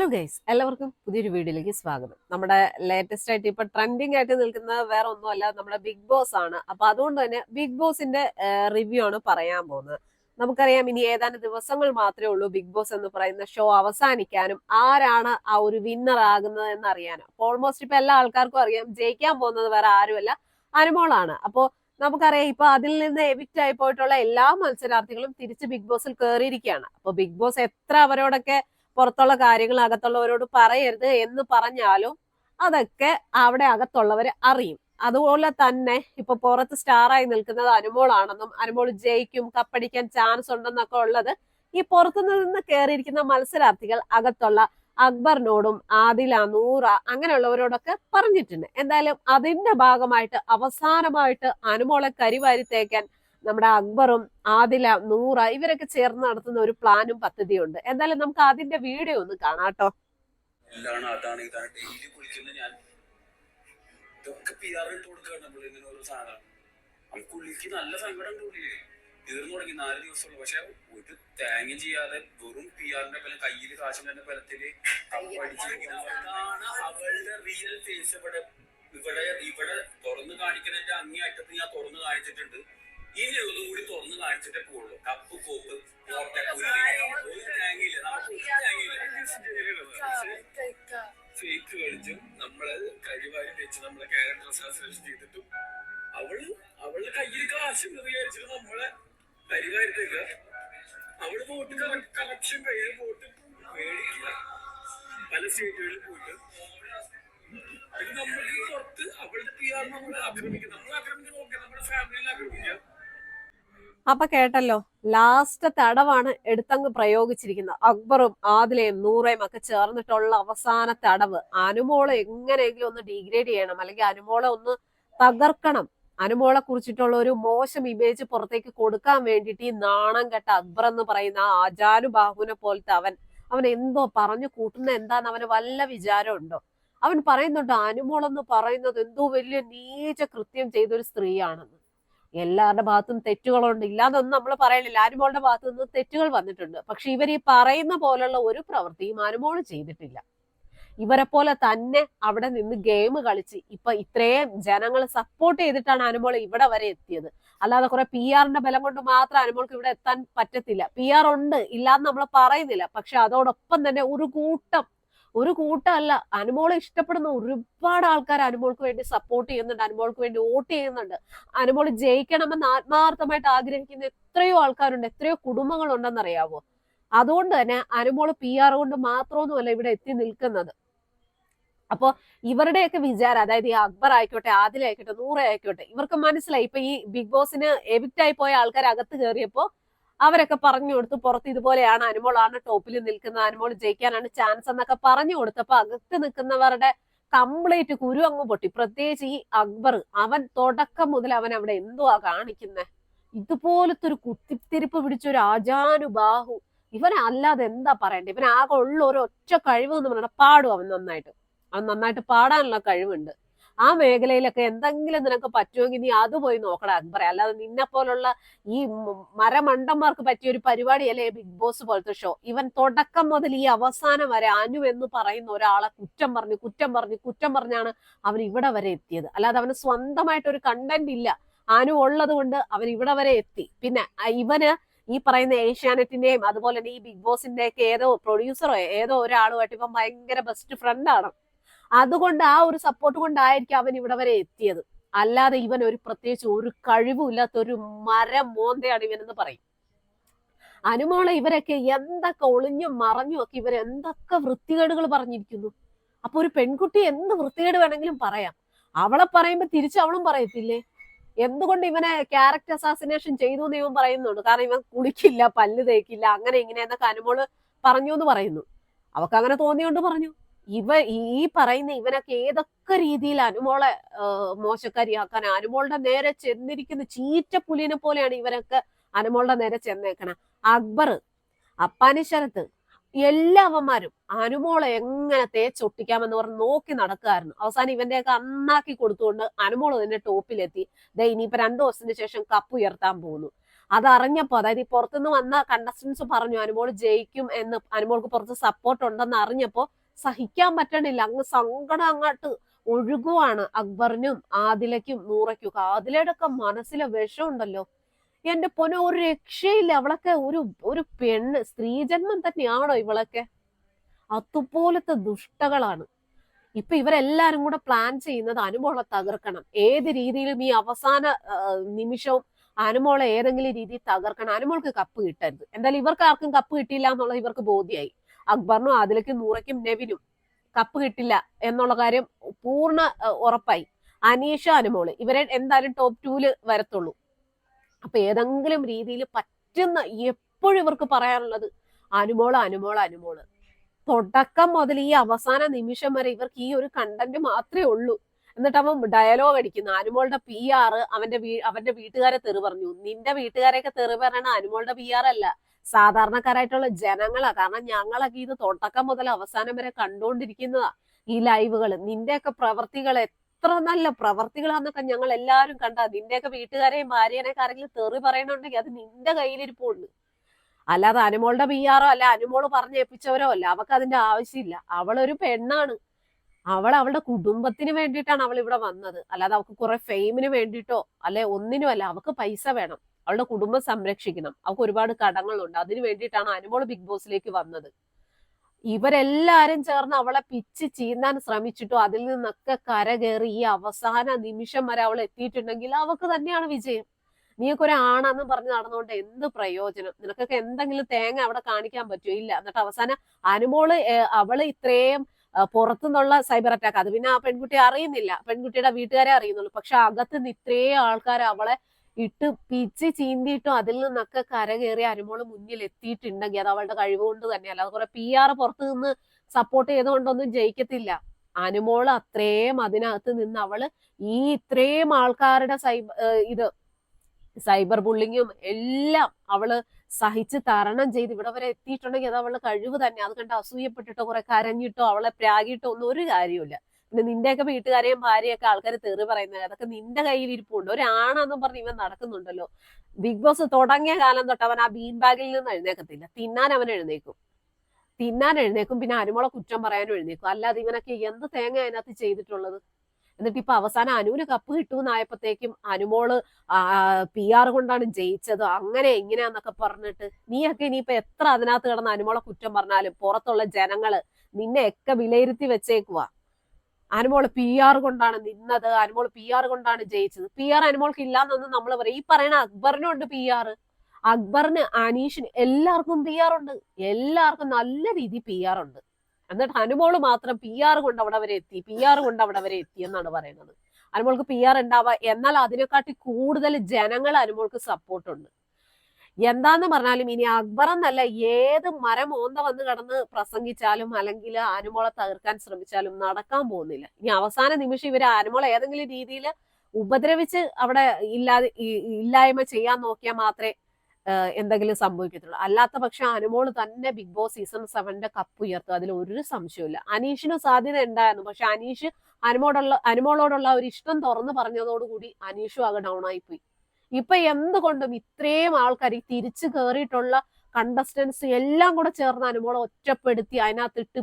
Hello guys എല്ലാവർക്കും പുതിയൊരു വീഡിയോയിലേക്ക് സ്വാഗതം. നമ്മുടെ ലേറ്റസ്റ്റ് ആയിട്ട് ഇപ്പൊ ട്രെൻഡിങ് ആയിട്ട് നിൽക്കുന്ന വേറെ ഒന്നുമല്ല നമ്മുടെ ബിഗ് ബോസ് ആണ്. അപ്പൊ അതുകൊണ്ട് തന്നെ ബിഗ് ബോസിന്റെ റിവ്യൂ ആണ് പറയാൻ പോകുന്നത്. നമുക്കറിയാം ഇനി ഏതാനും ദിവസങ്ങൾ മാത്രമേ ഉള്ളൂ ബിഗ് ബോസ് എന്ന് പറയുന്ന ഷോ അവസാനിക്കാനും ആരാണ് ആ ഒരു വിന്നർ ആകുന്നത് എന്ന് അറിയാനും അപ്പൊ ഓൾമോസ്റ്റ് ഇപ്പൊ എല്ലാ ആൾക്കാർക്കും അറിയാം ജയിക്കാൻ പോകുന്നത് വേറെ ആരുമല്ല അനുമോളാണ്. അപ്പോ നമുക്കറിയാം ഇപ്പൊ അതിൽ നിന്ന് എവിക്റ്റ് ആയി പോയിട്ടുള്ള എല്ലാ മത്സരാർത്ഥികളും തിരിച്ച് ബിഗ് ബോസിൽ കയറിയിരിക്കുകയാണ് അപ്പൊ ബിഗ് ബോസ് എത്ര അവരോടൊക്കെ പുറത്തുള്ള കാര്യങ്ങൾ അകത്തുള്ളവരോട് പറയരുത് എന്ന് പറഞ്ഞാലും അതൊക്കെ അവിടെ അകത്തുള്ളവർ അറിയും. അതുപോലെ തന്നെ ഇപ്പൊ പുറത്ത് സ്റ്റാറായി നിൽക്കുന്നത് അനുമോളാണെന്നും അനുമോൾ ജയിക്കും കപ്പടിക്കാൻ ചാൻസ് ഉണ്ടെന്നൊക്കെ ഉള്ളത് ഈ പുറത്തുനിന്ന് കയറിയിരിക്കുന്ന മത്സരാർത്ഥികൾ അകത്തുള്ള അക്ബറിനോടും ആദില നൂറ അങ്ങനെയുള്ളവരോടൊക്കെ പറഞ്ഞിട്ടുണ്ട്. എന്തായാലും അതിന്റെ ഭാഗമായിട്ട് അവസാനമായിട്ട് അനുമോളെ കരിവാരി തേക്കാൻ നമ്മുടെ അക്ബറും ആദില നൂറ ഇവരൊക്കെ ചേർന്ന് നടത്തുന്ന ഒരു പ്ലാനും പദ്ധതിയും ഉണ്ട് എന്തായാലും നമുക്ക് അതിന്റെ വീഡിയോ ഒന്ന് കാണാട്ടോ എല്ലാണ് അതാണ് ഇതാണ്? ഡെയിലി കുളിക്കുന്ന ഞാൻ ഇതൊക്കെ പി ആർ ഇട്ട് കൊടുക്കുകയാണ് നമ്മൾ ഇങ്ങനെ സാധനം. നമുക്ക് നല്ല സങ്കടം ഉണ്ട് ഉള്ളിൽ. തീർന്നു തുടങ്ങി നാല് ദിവസമുള്ളൂ. പക്ഷെ ഒരു തേങ്ങ ചെയ്യാതെ വെറും പി ആറിന്റെ ബലം കയ്യിൽ കാശിന്റെ ബലത്തിൽ അതാണ് അവളുടെ റിയൽ ഫേസ് ഇവിടെ ഇവിടെ ഇവിടെ തുറന്നു കാണിക്കുന്നതിന്റെ അങ്ങേ അറ്റത്ത് ഞാൻ തുറന്നു കാണിച്ചിട്ടുണ്ട്. ഇനി ഒന്നും കൂടി തുറന്ന് കാണിച്ചിട്ടേ പോകുള്ളൂ കപ്പ് കോപ്പ് ഓട്ട ഒരു തേങ്ങയില്ല നമുക്ക് ഒരു തേങ്ങയില്ല ഫേക്ക് കളിച്ചും നമ്മൾ കഴിവാരി വെച്ച് നമ്മളെ ക്യാരക്ടർ അസാസിനേഷൻ ചെയ്തിട്ടും അവൾ അവളുടെ കയ്യിൽ കാശ് വിചാരിച്ചിട്ട് നമ്മളെ കരിവാരിത്തേക്ക അവൾ പോട്ട് കളക്ഷൻ കയ്യിൽ പോട്ട് മേടിക്കുക. പല സ്റ്റേറ്റുകളിൽ പോയിട്ട്. ഇത് നമ്മൾക്ക് പുറത്ത് അവളുടെ പി ആർ നമ്മൾ ആക്രമിക്കുക നമ്മൾ ആക്രമിക്കാൻ നോക്കുക നമ്മുടെ ഫാമിലിയിൽ ആക്രമിക്കുക അപ്പൊ കേട്ടല്ലോ ലാസ്റ്റ് തടവാണ് എടുത്തങ്ങ് പ്രയോഗിച്ചിരിക്കുന്നത്. അക്ബറും ആദിലയും നൂറയും ഒക്കെ ചേർന്നിട്ടുള്ള അവസാന തടവ്. അനുമോളെ എങ്ങനെയെങ്കിലും ഒന്ന് ഡീഗ്രേഡ് ചെയ്യണം അല്ലെങ്കിൽ അനുമോളെ ഒന്ന് തകർക്കണം. അനുമോളെ കുറിച്ചിട്ടുള്ള ഒരു മോശം ഇമേജ് പുറത്തേക്ക് കൊടുക്കാൻ വേണ്ടിയിട്ട് ഈ നാണം കെട്ട അക്ബർ എന്ന് പറയുന്ന ആ ആജാനുബാഹുവിനെ പോലത്തെ അവൻ അവൻ എന്തോ പറഞ്ഞു കൂട്ടുന്ന എന്താന്ന് അവന് വല്ല വിചാരമുണ്ടോ അവൻ പറയുന്നുണ്ട് അനുമോൾ എന്ന് പറയുന്നത് എന്തോ വലിയ നീച കൃത്യം ചെയ്തൊരു സ്ത്രീയാണെന്ന്. എല്ലാവരുടെ ഭാഗത്തും തെറ്റുകളുണ്ട്. ഇല്ലാതൊന്നും നമ്മൾ പറയണില്ല. ആനുമോളുടെ ഭാഗത്തു നിന്ന് തെറ്റുകൾ വന്നിട്ടുണ്ട്. പക്ഷെ ഇവർ ഈ പറയുന്ന പോലുള്ള ഒരു പ്രവൃത്തിയും ആനുമോൾ ചെയ്തിട്ടില്ല. ഇവരെ പോലെ തന്നെ അവിടെ നിന്ന് ഗെയിം കളിച്ച് ഇപ്പൊ ഇത്രയും ജനങ്ങൾ സപ്പോർട്ട് ചെയ്തിട്ടാണ് അനുമോൾ ഇവിടെ വരെ എത്തിയത്. അല്ലാതെ കുറെ പി ആറിന്റെ ബലം കൊണ്ട് മാത്രം അനുമോൾക്ക് ഇവിടെ എത്താൻ പറ്റത്തില്ല. പി ആർ ഉണ്ട്. ഇല്ലാന്ന് നമ്മൾ പറയുന്നില്ല. പക്ഷെ അതോടൊപ്പം തന്നെ ഒരു കൂട്ടം ഒരു കൂട്ടമല്ല. അനുമോളെ ഇഷ്ടപ്പെടുന്ന ഒരുപാട് ആൾക്കാർ അനുമോൾക്ക് വേണ്ടി സപ്പോർട്ട് ചെയ്യുന്നുണ്ട്. അനുമോൾക്ക് വേണ്ടി വോട്ട് ചെയ്യുന്നുണ്ട്. അനുമോൾ ജയിക്കണമെന്ന് ആത്മാർത്ഥമായിട്ട് ആഗ്രഹിക്കുന്ന എത്രയോ ആൾക്കാരുണ്ട്. എത്രയോ കുടുംബങ്ങളുണ്ടെന്നറിയാവോ? അതുകൊണ്ട് തന്നെ അനുമോൾ പി ആർ കൊണ്ട് മാത്രമൊന്നുമല്ല ഇവിടെ എത്തി നിൽക്കുന്നത്. അപ്പോ ഇവരുടെയൊക്കെ വിചാരം അതായത് ഈ അക്ബർ ആയിക്കോട്ടെ ആദിൽ ആയിക്കോട്ടെ നൂറ ആയിക്കോട്ടെ ഇവർക്ക് മനസ്സിലായി. ഇപ്പൊ ഈ ബിഗ് ബോസിന് എവിക്റ്റ് ആയി പോയ ആൾക്കാർ അകത്ത് കയറിയപ്പോ അവരൊക്കെ പറഞ്ഞു കൊടുത്തു. പുറത്ത് ഇതുപോലെയാണ് അനുമോളാണ് ടോപ്പിൽ നിൽക്കുന്നത്. അനുമോൾ ജയിക്കാനാണ് ചാൻസ് എന്നൊക്കെ പറഞ്ഞു കൊടുത്തപ്പോ അകത്ത് നിൽക്കുന്നവരുടെ കംപ്ലീറ്റ് കുരു അങ്ങ് പൊട്ടി. പ്രത്യേകിച്ച് ഈ അക്ബർ അവൻ തുടക്കം മുതൽ അവൻ അവിടെ എന്തുവാ കാണിക്കുന്നത് ഇതുപോലത്തെ ഒരു കുത്തിത്തിരിപ്പ് പിടിച്ച ഒരു ആജാനുബാഹു ഇവൻ അല്ലാതെ എന്താ പറയണ്ടേ? ഇവൻ ആകെ ഉള്ള ഒരു ഒറ്റ കഴിവ് എന്ന് പറഞ്ഞാൽ പാടും അവൻ നന്നായിട്ട്. അവൻ നന്നായിട്ട് പാടാനുള്ള കഴിവുണ്ട്. ആ മേഖലയിലൊക്കെ എന്തെങ്കിലും നിനക്ക് പറ്റുമെങ്കിൽ നീ അത് പോയി നോക്കണം അക്ബറെ അല്ലാതെ നിന്നെ പോലുള്ള ഈ മരമണ്ടന്മാർക്ക് പറ്റിയ ഒരു പരിപാടിയല്ലേ ബിഗ് ബോസ് പോലത്തെ ഷോ ഇവൻ തുടക്കം മുതൽ ഈ അവസാനം വരെ അനു എന്ന് പറയുന്ന ഒരാളെ കുറ്റം പറഞ്ഞ് കുറ്റം പറഞ്ഞ് കുറ്റം പറഞ്ഞാണ് അവൻ ഇവിടെ വരെ എത്തിയത്. അല്ലാതെ അവന് സ്വന്തമായിട്ട് ഒരു കണ്ടന്റ് ഇല്ല. അനു ഉള്ളത് കൊണ്ട് അവൻ ഇവിടെ വരെ എത്തി. പിന്നെ ഇവന് ഈ പറയുന്ന ഏഷ്യാനെറ്റിന്റെയും അതുപോലെ തന്നെ ഈ ബിഗ് ബോസിന്റെ ഒക്കെ ഏതോ പ്രൊഡ്യൂസറോ ഏതോ ഒരാളുമായിട്ട് ഇപ്പം ഭയങ്കര ബെസ്റ്റ് ഫ്രണ്ടാണ് അതുകൊണ്ട് ആ ഒരു സപ്പോർട്ട് കൊണ്ടായിരിക്കും അവൻ ഇവിടെ വരെ എത്തിയത്. അല്ലാതെ ഇവൻ ഒരു പ്രത്യേകിച്ച് ഒരു കഴിവുമില്ലാത്ത ഒരു മരം മോന്തയാണ് ഇവനെന്ന് പറയും. അനുമോളെ ഇവരൊക്കെ എന്തൊക്കെ ഒളിഞ്ഞും മറഞ്ഞും ഒക്കെ ഇവർ എന്തൊക്കെ വൃത്തികേടുകൾ പറഞ്ഞിരിക്കുന്നു. അപ്പൊ ഒരു പെൺകുട്ടി എന്ത് വൃത്തികേട് വേണമെങ്കിലും പറയാം. അവളെ പറയുമ്പോ തിരിച്ച് അവളും പറയത്തില്ലേ? എന്തുകൊണ്ട് ഇവനെ ക്യാരക്ടർ അസാസിനേഷൻ ചെയ്തു എന്ന് ഇവൻ പറയുന്നുണ്ട് കാരണം ഇവൻ കുളിക്കില്ല പല്ല് തേക്കില്ല അങ്ങനെ ഇങ്ങനെ എന്നൊക്കെ അനുമോൾ പറഞ്ഞു എന്ന് പറയുന്നു. അവക്കങ്ങനെ തോന്നിയോണ്ട് പറഞ്ഞു. ഇവ ഈ പറയുന്ന ഇവനൊക്കെ ഏതൊക്കെ രീതിയിൽ അനുമോളെ മോശക്കാരിയാക്കാൻ അനുമോളുടെ നേരെ ചെന്നിരിക്കുന്ന ചീറ്റ പുലിനെ പോലെയാണ് ഇവനൊക്കെ അനുമോളുടെ നേരെ ചെന്നേക്കണ. അക്ബർ അപ്പാനി ശരത്ത് എല്ലാവന്മാരും അനുമോളെ എങ്ങനെ തേച്ചൊട്ടിക്കാമെന്ന് പറഞ്ഞ് നോക്കി നടക്കുകയായിരുന്നു. അവസാനം ഇവന്റെയൊക്കെ അന്നാക്കി കൊടുത്തുകൊണ്ട് അനുമോൾ തന്നെ ടോപ്പിലെത്തി. ദേ ഇനിയിപ്പോ രണ്ടു ദിവസത്തിന് ശേഷം കപ്പ് ഉയർത്താൻ പോകുന്നു. അതറിഞ്ഞപ്പോ അതായത് ഈ പുറത്തുനിന്ന് വന്ന കണ്ടസ്റ്റൻസ് പറഞ്ഞു അനുമോൾ ജയിക്കും എന്ന് അനുമോൾക്ക് പുറത്ത് സപ്പോർട്ട് ഉണ്ടെന്ന് അറിഞ്ഞപ്പോ സഹിക്കാൻ പറ്റണില്ല. അങ്ങ് സങ്കടം അങ്ങോട്ട് ഒഴുകുവാണ് അക്ബറിനും ആദിലയ്ക്കും നൂറയ്ക്കും ആദിലയുടെ ഒക്കെ മനസ്സിലെ വിഷമുണ്ടല്ലോ എന്റെ പൊന്നെ ഒരു രക്ഷയില്ല. അവളൊക്കെ ഒരു ഒരു പെണ്ണ്. സ്ത്രീജന്മം തന്നെയാണോ ഇവളൊക്കെ? അതുപോലത്തെ ദുഷ്ടകളാണ്. ഇപ്പൊ ഇവരെല്ലാരും കൂടെ പ്ലാൻ ചെയ്യുന്നത് അനുമോളെ തകർക്കണം. ഏത് രീതിയിലും ഈ അവസാന നിമിഷവും അനുമോളെ ഏതെങ്കിലും രീതിയിൽ തകർക്കണം. അനുമോൾക്ക് കപ്പ് കിട്ടരുത്. എന്തായാലും ഇവർക്ക് ആർക്കും കപ്പ് കിട്ടിയില്ല എന്നുള്ളത് ഇവർക്ക് ബോധ്യമായി അക്ബറിനും ആദിലയ്ക്കും നൂറയ്ക്കും നെവിനും കപ്പ് കിട്ടില്ല എന്നുള്ള കാര്യം പൂർണ ഉറപ്പായി. അനീഷ അനുമോൾ ഇവരെ എന്തായാലും ടോപ്പ് ടൂൽ വരത്തുള്ളൂ. അപ്പൊ ഏതെങ്കിലും രീതിയിൽ പറ്റുന്ന എപ്പോഴും ഇവർക്ക് പറയാനുള്ളത് അനുമോൾ അനുമോൾ അനുമോൾ. തുടക്കം മുതൽ ഈ അവസാന നിമിഷം വരെ ഇവർക്ക് ഈ ഒരു കണ്ടന്റ് മാത്രമേ ഉള്ളൂ. എന്നിട്ട് അവൻ ഡയലോഗ് അടിക്കുന്നു. അനുമോളുടെ പി ആർ അവന്റെ അവന്റെ വീട്ടുകാരെ തെറി പറഞ്ഞു. നിന്റെ വീട്ടുകാരെയൊക്കെ തെറി പറയണ അനുമോളുടെ പി ആർ അല്ല. സാധാരണക്കാരായിട്ടുള്ള ജനങ്ങളാ. കാരണം ഞങ്ങളൊക്കെ ഇത് തുടക്കം മുതൽ അവസാനം വരെ കണ്ടുകൊണ്ടിരിക്കുന്നതാ ഈ ലൈവുകൾ നിന്റെയൊക്കെ പ്രവർത്തികൾ എത്ര നല്ല പ്രവർത്തികളാന്നൊക്കെ ഞങ്ങൾ എല്ലാവരും കണ്ട. നിന്റെയൊക്കെ വീട്ടുകാരെയും ഭാര്യനെയൊക്കെ ആരെങ്കിലും തെറി പറയണുണ്ടെങ്കിൽ അത് നിന്റെ കയ്യിലിരിപ്പുണ്ട് അല്ലാതെ അനുമോളുടെ പി ആറോ അല്ല അനുമോൾ പറഞ്ഞേപ്പിച്ചവരോ അല്ല. അവക്ക് അതിന്റെ ആവശ്യമില്ല. അവളൊരു പെണ്ണാണ്. അവൾ അവളുടെ കുടുംബത്തിന് വേണ്ടിയിട്ടാണ് അവൾ ഇവിടെ വന്നത്. അല്ലാതെ അവൾക്ക് കുറെ ഫെയിമിന് വേണ്ടിയിട്ടോ അല്ലെ ഒന്നിനും അല്ല അവൾക്ക് പൈസ വേണം. അവളുടെ കുടുംബം സംരക്ഷിക്കണം. അവൾക്ക് ഒരുപാട് കടങ്ങളുണ്ട്. അതിന് വേണ്ടിയിട്ടാണ് അനുമോൾ ബിഗ് ബോസിലേക്ക് വന്നത്. ഇവരെല്ലാരും ചേർന്ന് അവളെ പിച്ച് ചീന്താൻ ശ്രമിച്ചിട്ടോ അതിൽ നിന്നൊക്കെ കരകയറി ഈ അവസാന നിമിഷം വരെ അവൾ എത്തിയിട്ടുണ്ടെങ്കിൽ അവൾക്ക് തന്നെയാണ് വിജയം. നീയൊക്കെ ഒരാണെന്ന് പറഞ്ഞ് നടന്നുകൊണ്ട് എന്ത് പ്രയോജനം? നിനക്കൊക്കെ എന്തെങ്കിലും തേങ്ങ അവിടെ കാണിക്കാൻ പറ്റുമോ? ഇല്ല. എന്നിട്ട് അവസാനം അനുമോൾ അവൾ ഇത്രയും പുറത്തുനിന്നുള്ള സൈബർ അറ്റാക്ക്. അത് പിന്നെ ആ പെൺകുട്ടി അറിയുന്നില്ല. പെൺകുട്ടിയുടെ വീട്ടുകാരെ അറിയുന്നുള്ളൂ. പക്ഷെ അകത്ത് നിന്ന് ഇത്രയും ആൾക്കാർ അവളെ ഇട്ട് പിച്ച് ചീന്തിയിട്ടും അതിൽ നിന്നൊക്കെ കരകയറി അനുമോൾ മുന്നിൽ എത്തിയിട്ടുണ്ടെങ്കിൽ അത് അവളുടെ കഴിവ് കൊണ്ട് തന്നെയല്ല അത് കുറെ പി ആർ പുറത്തു നിന്ന് സപ്പോർട്ട് ചെയ്തുകൊണ്ടൊന്നും ജയിക്കത്തില്ല. അനുമോൾ അത്രയും അതിനകത്ത് നിന്ന് അവൾ ഈ ഇത്രയും ആൾക്കാരുടെ സൈബർ ഇത് സൈബർ ബുള്ളിങ്ങും എല്ലാം അവൾ സഹിച്ച് തരണം ചെയ്ത് ഇവിടെ വരെ എത്തിയിട്ടുണ്ടെങ്കിൽ അത് അവളുടെ കഴിവ് തന്നെ. അത് കണ്ട് അസൂയപ്പെട്ടിട്ടോ കുറെ കരഞ്ഞിട്ടോ അവളെ പ്രാഗിട്ടോ ഒന്നും ഒരു കാര്യമില്ല പിന്നെ നിന്റെയൊക്കെ വീട്ടുകാരെയും ഭാര്യയൊക്കെ ആൾക്കാർ തെറി പറയുന്നത് അതൊക്കെ നിന്റെ കയ്യിൽ ഇരിപ്പുണ്ട് ഒരാണെന്നും പറഞ്ഞ് ഇവൻ നടക്കുന്നുണ്ടല്ലോ. ബിഗ് ബോസ് തുടങ്ങിയ കാലം തൊട്ട് അവൻ ആ ബീൻ ബാഗിൽ നിന്ന് എഴുന്നേക്കത്തില്ല. തിന്നാൻ അവൻ എഴുന്നേക്കും. തിന്നാൻ എഴുന്നേക്കും. പിന്നെ അരുമുള കുറ്റം പറയാനും എഴുന്നേക്കും. അല്ലാതെ ഇവനൊക്കെ എന്ത് തേങ്ങ അതിനകത്ത് ചെയ്തിട്ടുള്ളത്? എന്നിട്ട് ഇപ്പൊ അവസാനം അനുവിന് കപ്പ് കിട്ടുമെന്നായപ്പോഴത്തേക്കും അനുമോൾ പി ആർ കൊണ്ടാണ് ജയിച്ചത്. അങ്ങനെ എങ്ങനെയാന്നൊക്കെ പറഞ്ഞിട്ട് നീയൊക്കെ ഇനിയിപ്പോ എത്ര അതിനകത്ത് കിടന്ന് അനുമോളെ കുറ്റം പറഞ്ഞാലും പുറത്തുള്ള ജനങ്ങൾ നിന്നെയൊക്കെ വിലയിരുത്തി വെച്ചേക്കുവാ. അനുമോൾ പി ആർ കൊണ്ടാണ് നിന്നത്. അനുമോൾ പി ആർ കൊണ്ടാണ് ജയിച്ചത്. പി ആർ അനുമോൾക്ക് ഇല്ലാന്നൊന്നും നമ്മൾ പറയും. ഈ പറയണ അക്ബറിനും ഉണ്ട് പി ആർ അക്ബറിന് അനീഷിന് എല്ലാവർക്കും പി ആർ ഉണ്ട്. എല്ലാവർക്കും നല്ല രീതി പി ആർ ഉണ്ട്. എന്നിട്ട് അനുമോൾ മാത്രം പി ആർ കൊണ്ട് അവിടെ വരെ എത്തി. പി ആർ കൊണ്ട് അവിടെ വരെ എത്തി എന്നാണ് പറയുന്നത്. അനുമോൾക്ക് പി ആർ ഉണ്ടാവുക എന്നാൽ അതിനെക്കാട്ടി കൂടുതൽ ജനങ്ങൾ അനുമോൾക്ക് സപ്പോർട്ടുണ്ട് എന്താന്ന് പറഞ്ഞാലും ഇനി അക്ബർ എന്നല്ല ഏത് മരം ഓന്ത വന്ന് കടന്ന് പ്രസംഗിച്ചാലും അല്ലെങ്കിൽ അനുമോളെ തകർക്കാൻ ശ്രമിച്ചാലും നടക്കാൻ പോകുന്നില്ല. ഇനി അവസാന നിമിഷം ഇവർ അനുമോളെ ഏതെങ്കിലും രീതിയിൽ ഉപദ്രവിച്ച് അവിടെ ഇല്ലാതെ ഇല്ലായ്മ ചെയ്യാൻ നോക്കിയാൽ മാത്രമേ എന്തെങ്കിലും സംഭവിക്കത്തുള്ളൂ. അല്ലാത്ത പക്ഷെ അനുമോൾ തന്നെ ബിഗ് ബോസ് സീസൺ സെവന്റെ കപ്പ് ഉയർത്തും. അതിൽ ഒരു സംശയമില്ല അനീഷിന് സാധ്യത ഉണ്ടായിരുന്നു പക്ഷെ അനീഷ് അനുമോടുള്ള അനുമോളോടുള്ള ഒരു ഇഷ്ടം തുറന്നു പറഞ്ഞതോടുകൂടി അനീഷും ആകെ ഡൗൺ ആയിപ്പോയി. ഇപ്പൊ എന്തുകൊണ്ടും ഇത്രയും ആൾക്കാർ ഈ തിരിച്ചു കയറിയിട്ടുള്ള കണ്ടസ്റ്റൻസ് എല്ലാം കൂടെ ചേർന്ന് അനുമോളെ ഒറ്റപ്പെടുത്തി അതിനകത്തിട്ട്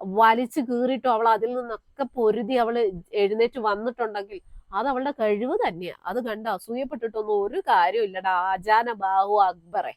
വലിച്ചു കീറിയിട്ടും അവൾ അതിൽ നിന്നൊക്കെ പൊരുതി അവൾ എഴുന്നേറ്റ് വന്നിട്ടുണ്ടെങ്കിൽ അത് അവളുടെ കഴിവ് തന്നെയാ. അത് കണ്ട? അസൂയപ്പെട്ടിട്ടൊന്നും ഒരു കാര്യമില്ലടാ ആജാന ബാഹു അക്ബറെ.